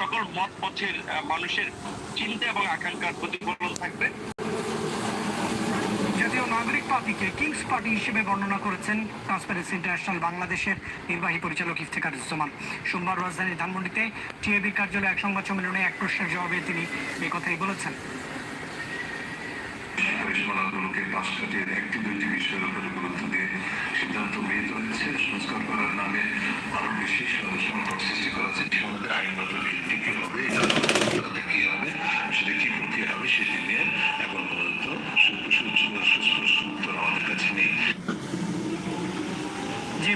সকল মত পথের মানুষের চিন্তা এবং আকাঙ্ক্ষার প্রতিফলন থাকবে। জাতীয় নাগরিক পার্টিকে কিংস পার্টি হিসেবে বর্ণনা করেছেন ট্রান্সপারেন্সি ইন্টারন্যাশনাল বাংলাদেশের নির্বাহী পরিচালক ইফতেখারুজ্জামান সোমবার রাজধানীর ধানমন্ডিতে টিএবির কার্যালয়ে এক সংবাদ সম্মেলনে এক প্রশ্নের জবাবে তিনি এই কথাই বলেছেন। পরিচালনাগুলোকে পাশ দিয়ে সিদ্ধান্ত সংস্কার করার নামে আরও বেশি সংকট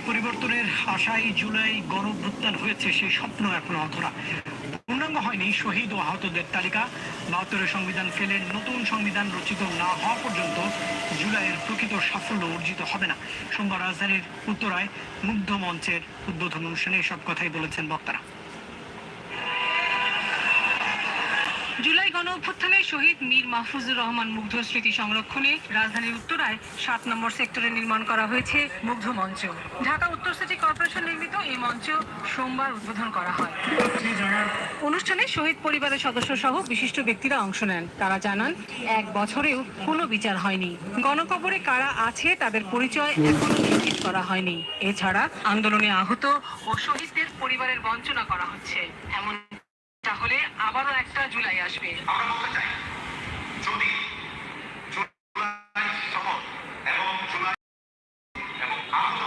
পরিবর্তনের আশায় জুলাই গণভ্যুত্থান হয়েছে, সেই স্বপ্ন এখনও অধরা। পূর্ণাঙ্গ হয়নি শহীদ ও আহতদের তালিকা। বাহাত্তরের সংবিধান ফেলে নতুন সংবিধান রচিত না হওয়া পর্যন্ত জুলাইয়ের প্রকৃত সাফল্য অর্জিত হবে না। সোমবার রাজধানীর উত্তরায় মুগ্ধ মঞ্চের উদ্বোধন অনুষ্ঠানে এসব কথাই বলেছেন বক্তারা। জুলাই অভ্যুত্থানে শহীদ মীর মাহফুজুর রহমান মুগ্ধ স্মৃতি সংরক্ষণে রাজধানীর উত্তরায় সাত নম্বর সেক্টরে নির্মাণ করা হয়েছে মুগ্ধ মঞ্চ। ঢাকা উত্তর সিটি কর্পোরেশন নির্মিত এই মঞ্চ সোমবার উদ্বোধন করা হয়। অনুষ্ঠানে শহীদ পরিবারের সদস্য সহ বিশিষ্ট ব্যক্তিরা অংশ নেন। তারা জানান, এক বছরেও কোনো বিচার হয়নি। গণকবরে কারা আছে তাদের পরিচয় এখনও নিশ্চিত করা হয়নি। এছাড়া আন্দোলনে আহত ও শহীদদের পরিবারের বঞ্চনা করা হচ্ছে। এমন তাহলে আবারও একটা জুলাই আসবে। আমরা বলতে চাই